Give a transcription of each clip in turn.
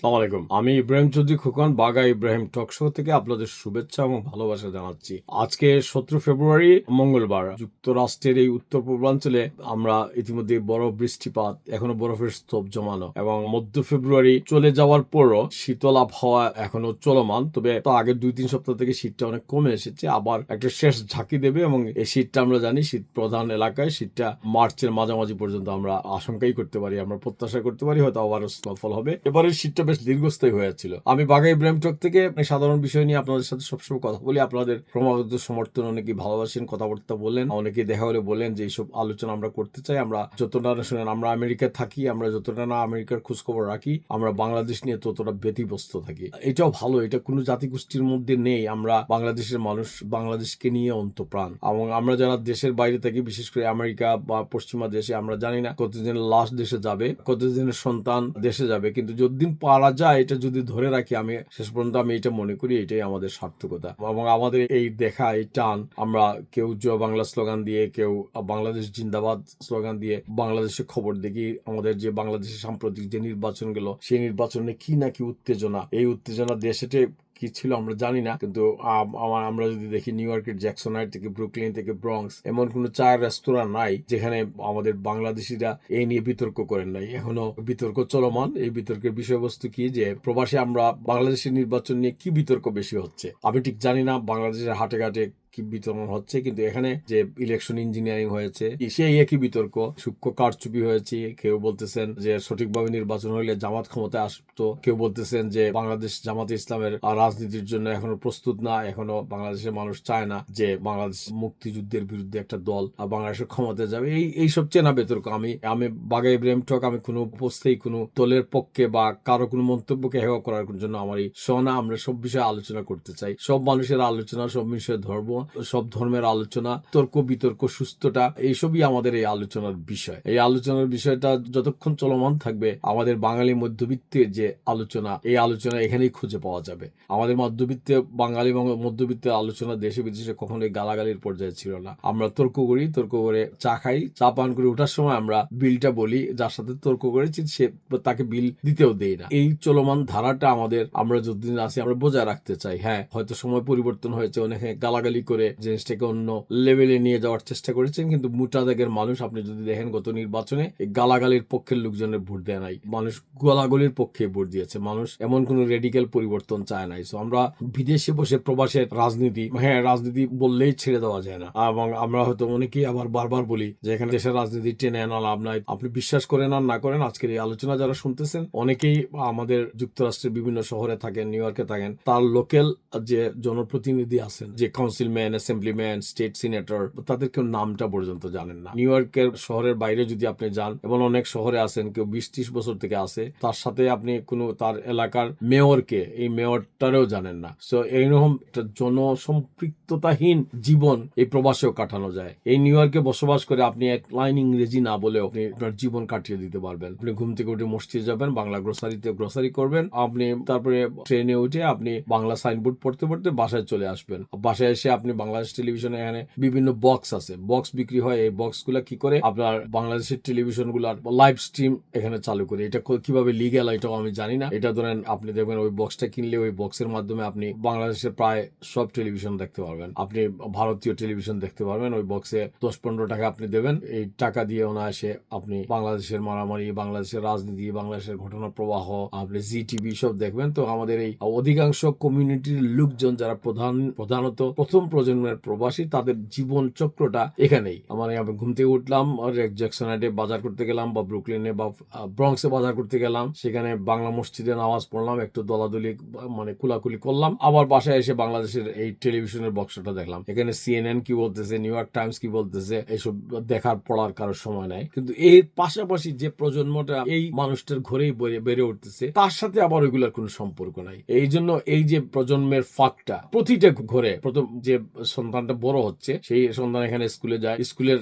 সালাম আলাইকুম। আমি ইব্রাহিম চৌধুরী খোকন, বাগা ইব্রাহিম টক শো থেকে আপনাদের শুভেচ্ছা এবং ভালোবাসা জানাচ্ছি। আজকে সতেরো ফেব্রুয়ারি, মঙ্গলবার। যুক্তরাষ্ট্রের এই উত্তর পূর্বাঞ্চলে আমরা ইতিমধ্যে বরফ বৃষ্টিপাত, এখনও বরফের স্তূপ জমানো এবং মধ্য ফেব্রুয়ারি চলে যাওয়ার পরও শীতল আবহাওয়া এখনও চলমান, তবে তো আগের দুই, তিন সপ্তাহ থেকে শীতটা অনেক কমে এসেছে। আবার একটা শেষ ঝাঁকি দেবে এবং এই শীতটা আমরা জানি শীত প্রধান এলাকায়, শীতটা মার্চের মাঝামাঝি পর্যন্ত আমরা আশঙ্কাই করতে পারি, আমরা প্রত্যাশা করতে পারি হয়তো আবার স্নোফল হবে। এবারের শীতটা বেশ দীর্ঘস্থায়ী হয়েছিল আমি বাঘা ইব্রাহিম টক থেকে সাধারণ বিষয় নিয়ে আপনাদের সাথে সবসময় কথা বলি। আপনাদের ক্রমাগত সমর্থন, অনেকেই ভালোবাসেন, কথাবার্তা বলেন, অনেকেই দেখা হলে বলেন যে এইসব আলোচনা আমরা করতে চাই। আমরা যতটা না শুনেন, আমরা আমেরিকায় থাকি, আমরা যতটা না আমেরিকার খোঁজখবর রাখি, আমরা বাংলাদেশ নিয়ে ততটা ব্যতিব্যস্ত থাকি। এটাও ভালো, এটা কোনো জাতিগোষ্ঠীর মধ্যে নেই। আমরা বাংলাদেশের মানুষ, বাংলাদেশকে নিয়ে অন্তপ্রাণ। এবং আমরা যারা দেশের বাইরে থাকি, বিশেষ করে আমেরিকা বা পশ্চিমা দেশে, আমরা জানি না কতদিনের লাশ দেশে যাবে, কতদিনের সন্তান দেশে যাবে। কিন্তু যতদিন পারা যায়, এটা যদি ধরে রাখি, আমি শেষ পর্যন্ত আমি এটা মনে করি, এটাই আমাদের সার্থকতা। এবং আমাদের এই দেখা, এই টান, আমরা কেউ জয় বাংলা স্লোগান দিয়ে, কেউ বাংলাদেশ জিন্দাবাদ স্লোগান দিয়ে বাংলাদেশের খবর দেখি, আমাদের যে বাংলাদেশের সাম্প্রতিক যে নির্বাচন গেল সেই নির্বাচনে কি নাকি উত্তেজনা, এই উত্তেজনা দেশেতে কি ছিল আমরা জানি না। কিন্তু আমার যদি দেখি নিউ ইয়র্কের জ্যাকসনাইট থেকে ব্রুকলিন থেকে ব্রংস এমন কোনো চায়ের রেস্তোরাঁ নাই যেখানে আমাদের বাংলাদেশিরা এই নিয়ে বিতর্ক করেন নাই। এখনও বিতর্ক চলমান। এই বিতর্কের বিষয়বস্তু কি যে, প্রবাসে আমরা বাংলাদেশের নির্বাচন নিয়ে কি বিতর্ক বেশি হচ্ছে? আমি ঠিক জানি না, বাংলাদেশের হাটে ঘাটে বিতরণ হচ্ছে, কিন্তু এখানে যে ইলেকশন ইঞ্জিনিয়ারিং হয়েছে সেই একই বিতর্ক। সূক্ষ্ম কারচুপি হয়েছে, কেউ বলতেছেন যে সঠিকভাবে নির্বাচন হলে জামাত ক্ষমতায় আসতো, কেউ বলতেছেন যে বাংলাদেশ জামাত ইসলামের রাজনীতির জন্য এখনও প্রস্তুত না, এখনও বাংলাদেশের মানুষ চায় না যে বাংলাদেশ মুক্তিযুদ্ধের বিরুদ্ধে একটা দল বাংলাদেশের ক্ষমতায় যাবে। এই এই সব চেনা বিতর্ক। আমি আমি বাগা ইব্রাহিম ঠক, আমি কোনো অবস্থায় কোনো দলের পক্ষে বা কারও কোনো মন্তব্যকে হেওয়া করার জন্য আমার এই সনা আমরা সব বিষয়ে আলোচনা করতে চাই। সব মানুষের আলোচনা, সব বিষয়ে ধর্ম সব ধর্মের আলোচনা, তর্ক বিতর্ক, সুস্থতা, এইসবই আমাদের এই আলোচনার বিষয়। এই আলোচনার বিষয়টা যতক্ষণ চলমান থাকবে, আমাদের বাঙালি মধ্যবিত্তের যে আলোচনা, এই আলোচনা এখানেই খুঁজে পাওয়া যাবে। আমাদের মধ্যবিত্তে, বাঙালি মধ্যবিত্তের আলোচনা দেশে বিদেশে কখনোই গালাগালির পর্যায়ে ছিল না। আমরা তর্ক করি, তর্ক করে চা খাই, চা পান করে ওঠার সময় আমরা বিলটা বলি, যার সাথে তর্ক করেছি, সে তাকে বিল দিতেও দেই না। এই চলমান ধারাটা আমাদের, আমরা যতদিন আছি, আমরা বজায় রাখতে চাই। হ্যাঁ হয়তো সময় পরিবর্তন হয়েছে, অনেকে গালাগালি করে জিনিসটাকে অন্য লেভেলে নিয়ে যাওয়ার চেষ্টা করেছেন, কিন্তু মোটা দাগের মানুষ, আপনি যদি দেখেন গত নির্বাচনে গালাগালির পক্ষের লোকজনের ভোট দেয় নাই। মানুষ গালাগালির পক্ষে ভোট দিয়েছে। মানুষ এমন কোন রেডিক্যাল পরিবর্তন চায় নাই। সো আমরা বিদেশে বসে প্রবাসের রাজনীতি হ্যাঁ রাজনীতি বললেই ছেড়ে দেওয়া যায় না। এবং আমরা হয়তো অনেকেই আবার বারবার বলি যে, এখানে দেশের রাজনীতি টেনে আনা লাভ নাই। আপনি বিশ্বাস করেন আর না করেন, আজকের এই আলোচনা যারা শুনতেছেন, অনেকেই আমাদের যুক্তরাষ্ট্রের বিভিন্ন শহরে থাকেন, নিউ ইয়র্কে থাকেন, তার লোকাল যে জনপ্রতিনিধি আছেন, যে কাউন্সিলম্যান অ্যাসেম্বলিম্যান স্টেট সিনেটর তাদের কেউ নামটা পর্যন্ত জানেন না। নিউ ইয়র্কের শহরের বাইরে যদি আপনি যান এবং অনেক শহরে আছেন, কেউ বিশ ত্রিশ বছর থেকে আসে তার সাথে আপনি কোনো, তার এলাকার মেয়রকে, এই মেয়রটারেও জানেন না। সো এইরকম জনসম্পৃক্ততাহীন জীবন এই প্রবাসেও কাটানো যায়। এই নিউ ইয়র্কে বসবাস করে আপনি এক লাইন ইংরেজি না বলেও আপনি আপনার জীবন কাটিয়ে দিতে পারবেন। আপনি ঘুম থেকে উঠে মসজিদে যাবেন, বাংলা গ্রোসারিতে গ্রোসারি করবেন, আপনি তারপরে ট্রেনে উঠে আপনি বাংলা সাইনবোর্ড পড়তে পড়তে বাসায় চলে আসবেন। বাসায় এসে আপনি বাংলাদেশ টেলিভিশনে এখানে বিভিন্ন বক্স আছে। বক্স বিক্রি হয়, এই বক্সগুলা কি করে? আপনার বাংলাদেশের টেলিভিশনগুলার লাইভ স্ট্রিম এখানে চালু করে। এটা কীভাবে লিগেল এটাও আমি জানি না। এটা ধরেন আপনি দেখবেন ওই বক্সটা কিনলে ওই বক্সের মাধ্যমে আপনি বাংলাদেশের প্রায় সব টেলিভিশন দেখতে পারবেন। আপনি ভারতীয় টেলিভিশন দেখতে পারবেন। ওই বক্সে দশ পনেরো টাকা আপনি দেবেন। এই টাকা দিয়ে অনায়াসে আপনি বাংলাদেশের মারামারি, বাংলাদেশের রাজনীতি, বাংলাদেশের ঘটনা প্রবাহ আপনি জি টিভি সব দেখবেন। তো আমাদের এই অধিকাংশ কমিউনিটির লোকজন যারা প্রধান, প্রধানত প্রথম প্রজন্মের প্রবাসী, তাদের জীবন চক্রটা এখানেই। মানে আমি ঘুম থেকে উঠলাম, আর জ্যাকসনাইডে বাজার করতে গেলাম, বা ব্রুকলিনে, বা ব্রঙ্কসে বাজার করতে গেলাম। সেখানে বাংলা মসজিদে নামাজ পড়লাম, একটু দলাদলি মানে কুলাকুলি করলাম। আবার বাসায় এসে বাংলাদেশের এই টেলিভিশনের বক্সটা দেখলাম। এখানে সিএনএন কি বলতেছে নিউ ইয়র্ক টাইমস কি বলতেছে এইসব দেখার পড়ার কারোর সময় নাই। কিন্তু এর পাশাপাশি যে প্রজন্মটা এই মানুষটার ঘরেই বেড়ে উঠতেছে, তার সাথে আবার ওইগুলোর কোনো সম্পর্ক নাই। এই জন্য এই যে প্রজন্মের ফাঁকটা, প্রতিটা ঘরে, প্রথম যে সন্তানটা বড় হচ্ছে, সেই সন্তান এখানে স্কুলে যায়। স্কুলের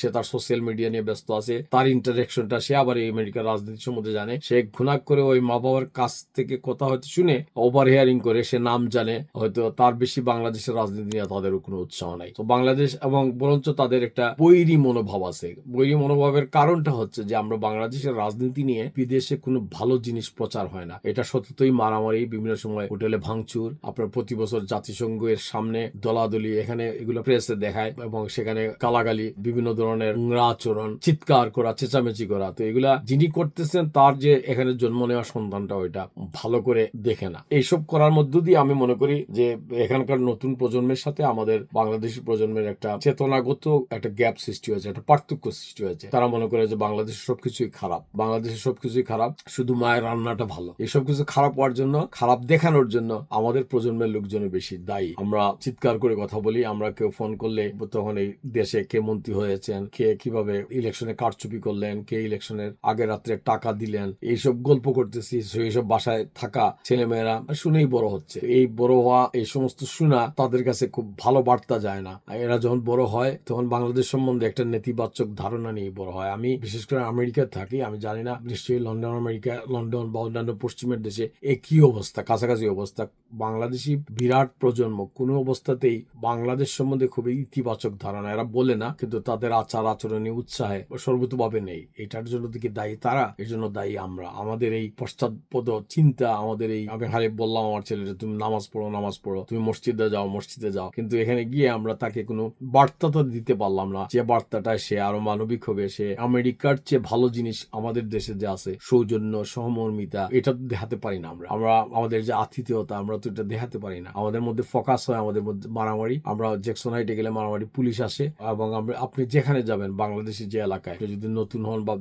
সে তার সোশ্যাল মিডিয়া নিয়ে ব্যস্ত আছে। তার ইন্টারেকশনটা সে আবার এই আমেরিকার রাজনীতি সম্বন্ধে জানে। সে ঘুণাক করে ওই মা বাবার কাছ থেকে কথা হয়তো শুনে ওভার হিয়ারিং করে, সে নাম জানে। হয়তো তার বেশি বাংলাদেশের রাজনীতি নিয়ে তাদের কোনো উৎসাহ নাই। তো বাংলাদেশ এবং বরঞ্চ তাদের একটা বৈরী মনোভাব আছে। বৈরী মনোভাবের কারণটা হচ্ছে যে আমরা বাংলাদেশের রাজনীতি নিয়ে বিদেশে কোনো ভালো জিনিস প্রচার হয় না। এটা সত্যতই মারামারি, বিভিন্ন সময় হোটেলে ভাঙচুর, আপনার প্রতি বছর জাতিসংঘের সামনে দলাদলি এখানে এগুলো প্রেসে দেখায় এবং সেখানে গালাগালি, বিভিন্ন ধরনের নোংরা আচরণ, চিৎকার করা, চেঁচামেচি করা। তো এগুলা যিনি করতেছেন, তার যে এখানে জন্ম নেওয়া সন্তানটা ওইটা ভালো করে দেখে না। এইসব করার মধ্য দিয়ে আমি মনে করি যে, এখানকার নতুন প্রজন্মের সাথে আমাদের বাংলাদেশি প্রজন্মের একটা চেতনাগত একটা গ্যাপ সৃষ্টি হয়েছে, একটা পার্থক্য সৃষ্টি হয়েছে। তারা মনে করে যে বাংলাদেশের সবকিছুই খারাপ। বাংলাদেশের সবকিছুই খারাপ, শুধু মায়ের রান্নাটা ভালো। এসব কিছু খারাপ হওয়ার জন্য, খারাপ দেখানোর জন্য আমাদের প্রজন্মের লোকজনই বেশি দায়ী। আমরা চিৎকার করে কথা বলি, আমরা কেউ ফোন করলে তখন এই দেশে কে মন্ত্রী হয়েছেন, কে কীভাবে ইলেকশনে কারচুপি করলেন, কে ইলেকশনের আগে রাত্রে টাকা দিলেন, এইসব গল্প করতেছি, এইসব বাসায় থাকা ছেলেমেয়েরা শুনেই বড় হচ্ছে। এই বড় হওয়া, এই সমস্ত শোনা তাদের কাছে খুব ভালো বার্তা যায় না। এরা যখন বড় হয়, তখন বাংলাদেশ সম্বন্ধে একটা নেতিবাচক ধারণা নিয়ে বড় হয়। আমি বিশেষ করে আমেরিকায় থাকি, আমি জানি না, নিশ্চয়ই লন্ডন, আমেরিকা, লন্ডন বা অন্যান্য পশ্চিমের দেশে এ কি অবস্থা, কাছাকাছি অবস্থা। বাংলাদেশি বিরাট প্রজন্ম কোনো অবস্থাতেই বাংলাদেশ সম্বন্ধে খুবই ইতিবাচক ধারণা। এরা বলে না, কিন্তু তাদের আচার আচরণে উৎসাহে সর্বতভাবে নেই। এটার জন্য দিকে দায়ী তারা? এর জন্য দায়ী আমরা। আমাদের এই পশ্চাৎপদ চিন্তা, আমাদের এই আমি হারে বললাম আমার ছেলেটা তুমি নামাজ পড়ো নামাজ পড়ো। তুমি মসজিদে যাও মসজিদে যাও। কিন্তু এখানে গিয়ে আমরা তাকে কোনো বার্তা তো দিতে পারলাম না। যে বার্তাটা সে আরও মানবিক হবে, সে আমেরিকার চেয়ে ভালো জিনিস আমাদের দেশে যে আছে, সৌজন্য, সহমর্মিতা, এটা তো দেখাতে পারি না আমরা। আমরা, আমাদের যে আতিথেয়তা, আমরা তো এটা দেখাতে পারি না। আমাদের মধ্যে ফোকাস হয়, আমাদের মধ্যে মারামারি, আমরা জ্যাকসন হাইটে গেলে মারামারি, পুলিশ আসে এবং আপনি যেখানে যাবেন, বাংলাদেশের যে এলাকায় যদি নতুন হন বা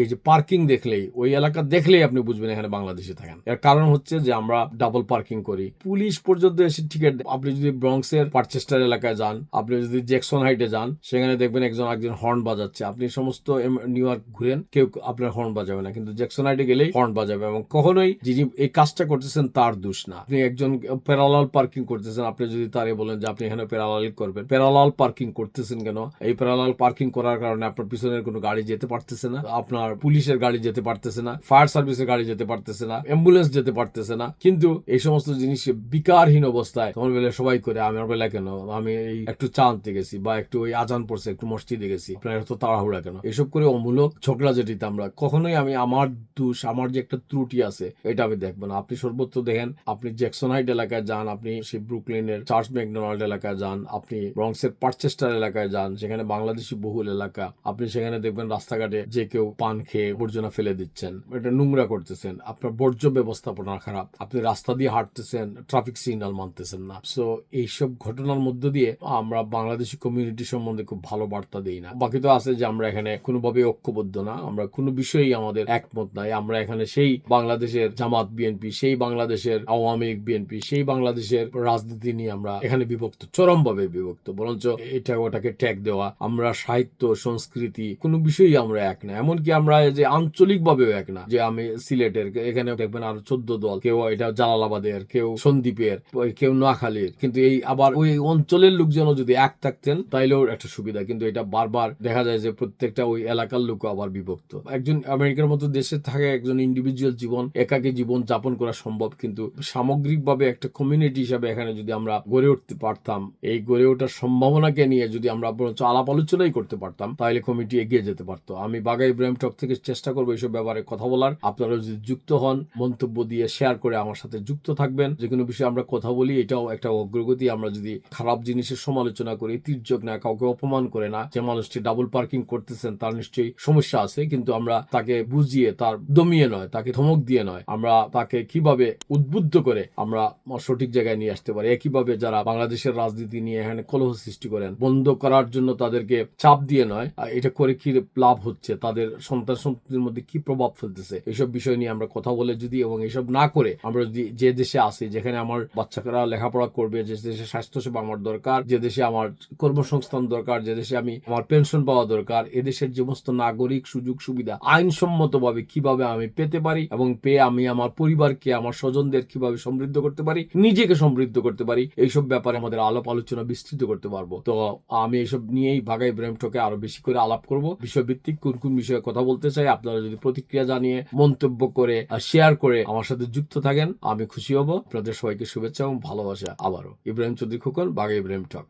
এই যে পার্কিং দেখলেই, ওই এলাকা দেখলেই আপনি বুঝবেন এখানে বাংলাদেশে থাকেন। এর কারণ হচ্ছে যে আমরা ডাবল পার্কিং করি। পুলিশ পর্যন্ত এসে টিকিট আপনি যদি ব্রংসের পার্চেস্টার এলাকায় যান, আপনি যদি জ্যাকসন হাইটে যান, সেখানে দেখবেন একজন একজন হর্ন বাজাচ্ছে। আপনি সমস্ত নিউ ইয়র্ক ঘুরেন, কেউ আপনার হর্ন বাজাবে না। কিন্তু জ্যাকসন হাইটে গেলেই হর্ন বাজাবে এবং কখনোই যিনি এই কাজটা করতেছেন, তার দোষ না। আপনি একজন প্যারালাল পার্কিং করতেছেন। আপনি যদি তারে বলেন যে আপনি এখানে প্যারালাল করবেন। প্যারালাল পার্কিং করতেছেন কেন? এই প্যারালাল পার্কিং করার কারণে আপনার পিছনের কোনো গাড়ি যেতে পারতেছে না, আপনার পুলিশের গাড়ি যেতে পারতেছে না ফায়ার সার্ভিসের গাড়ি যেতে পারতেছে না অ্যাম্বুলেন্স যেতে পারতেছে না। কিন্তু এই সমস্ত জিনিস বিকারহীন অবস্থায় তোমার বেলা সবাই করে আমার বেলা কেন? আমি এই একটু চা আনতে গেছি বা একটু ওই আজান পড়ছে, একটু মসজিদে গেছি। আপনার এত তাড়াহুড়া কেন? এসব করে অমূলক ঝগড়া যেটিতে আমরা। কখনোই আমি আমার দোষ, আমার যে একটা ত্রুটি আছে, এটা আমি দেখব না। আপনি সর্বত্র দেখেন, আপনি জ্যাকসন হাইট এলাকায় যান, আপনি সেই ব্রুকলিনের চার্চ ম্যাকডোনাল্ড এলাকায় যান, আপনি ব্রংসের পার্চেস্টার এলাকায় যান, সেখানে বাংলাদেশি বহুল এলাকা, আপনি সেখানে দেখবেন রাস্তাঘাটে যে কেউ পান খেয়ে আবর্জনা ফেলে দিচ্ছেন, এটা নোংরা করতেছেন, আপনার বর্জ্য ব্যবস্থাপনা খারাপ, আপনি রাস্তা দিয়ে হাঁটতেছেন ট্রাফিক সিগন্যাল মানতেছেন না। সো এইসব ঘটনার মধ্য দিয়ে আমরা বাংলাদেশি কমিউনিটি সম্বন্ধে খুব ভালো বার্তা দিই না। বাকি তো আছে যে আমরা এখানে কোনোভাবে ঐক্যবদ্ধ না, আমরা কোনো বিষয়েই আমাদের একমত নাই, আমরা এখানে সেই বাংলাদেশের জামাত বিএনপি সেই বাংলাদেশের আওয়ামী লীগ বিএনপি সেই বাংলাদেশের রাজনীতি নিয়ে আমরা এখানে বিভক্ত চরমভাবে বিভক্ত, বরঞ্চ এটা ওটাকে ট্যাগ দেওয়া, আমরা সাহিত্য, সংস্কৃতি, কোনো বিষয়ই আমরা এক না। এমনকি আমরা যে আঞ্চলিক ভাবেও এক না, যে আমি সিলেটের এখানে দেখবেন আরও চোদ্দ দল, কেউ এটা জালালাবাদের, কেউ সন্দ্বীপের ওই কেউ নোয়াখালীর। কিন্তু এই আবার ওই অঞ্চলের লোকজনও যদি এক থাকতেন, তাইলেও একটা সুবিধা। কিন্তু এটা বারবার দেখা যায় যে প্রত্যেকটা ওই এলাকার লোক আবার বিভক্ত। একজন আমেরিকার মতো দেশে থাকে, একজন ইন্ডিভিজুয়াল জীবন, একাকী জীবন যাপন করা সম্ভব। কিন্তু সামগ্রিকভাবে একটা কমিউনিটি হিসাবে এখানে যদি আমরা গড়ে উঠতে পারতাম এই গড়ে ওঠার সম্ভাবনাকে নিয়ে যদি আমরা বরঞ্চ আলাপ আলোচনাই করতে পারতাম, তাহলে কমিটি এগিয়ে যেতে পারতো। আমি বাগা ইব্রাহিম টক থেকে চেষ্টা করব এইসব ব্যাপারে কথা বলার। আপনারা যদি যুক্ত হন, মন্তব্য দিয়ে শেয়ার করে আমার সাথে যুক্ত থাকবেন। যে কোনো বিষয়ে আমরা কথা বলি, এটাও একটা অগ্রগতি। আমরা যদি খারাপ জিনিসের সমালোচনা করি, তির্যক না, কাউকে অপমান করে না, যে মানুষটি ডাবল পার্কিং করতেছেন, তার নিশ্চয়ই সমস্যা আছে। কিন্তু আমরা তাকে বুঝিয়ে, তার দমিয়ে নয়, তাকে ধমক দিয়ে নয়। আমরা তাকে কীভাবে উদ্বুদ্ধ করে আমরা সঠিক জায়গায় নিয়ে আসতে পারি? একইভাবে যারা বাংলাদেশের রাজনীতি নিয়ে এখানে কলহ সৃষ্টি করেন। বন্ধ করার জন্য তাদেরকে চাপ দিয়ে নয় এটা করে কি লাভ হচ্ছে, তাদের সন্তান সন্ততির মধ্যে কি প্রভাব ফেলতেছে এইসব বিষয় নিয়ে আমরা কথা বলে যদি এবং এইসব না করে আমরা যদি যে দেশে আসি যেখানে আমার বাচ্চারা লেখাপড়া করবে, যে দেশে স্বাস্থ্যসেবা আমার দরকার, যে দেশে আমার কর্মসংস্থান দরকার, যে দেশে আমি আমার পেনশন পাওয়া দরকার এদেশের সমস্ত নাগরিক সুযোগ সুবিধা আইনসম্মতভাবে কীভাবে আমি পেতে পারি এবং পেয়ে আমি আমার পরিবারকে, আমার স্বজনদের কীভাবে সমৃদ্ধ করতে পারি, নিজেকে সমৃদ্ধ করতে পারি, এইসব ব্যাপারে আমাদের আমাদের আলাপ আলোচনা বিস্তৃত করতে পারব। তো আমি এসব নিয়েই ভাগা ইব্রাহিম টকে আরও বেশি করে আলাপ করব। বিষয়ভিত্তিক কোন কোন বিষয়ে কথা বলতে চাই, আপনারা যদি প্রতিক্রিয়া জানিয়ে, মন্তব্য করে শেয়ার করে আমার সাথে যুক্ত থাকেন, আমি খুশি হব। আপনাদের সবাইকে শুভেচ্ছা এবং ভালোবাসা আবারও। ইব্রাহিম চৌধুরী খোকন বাঘা ইব্রাহিম টক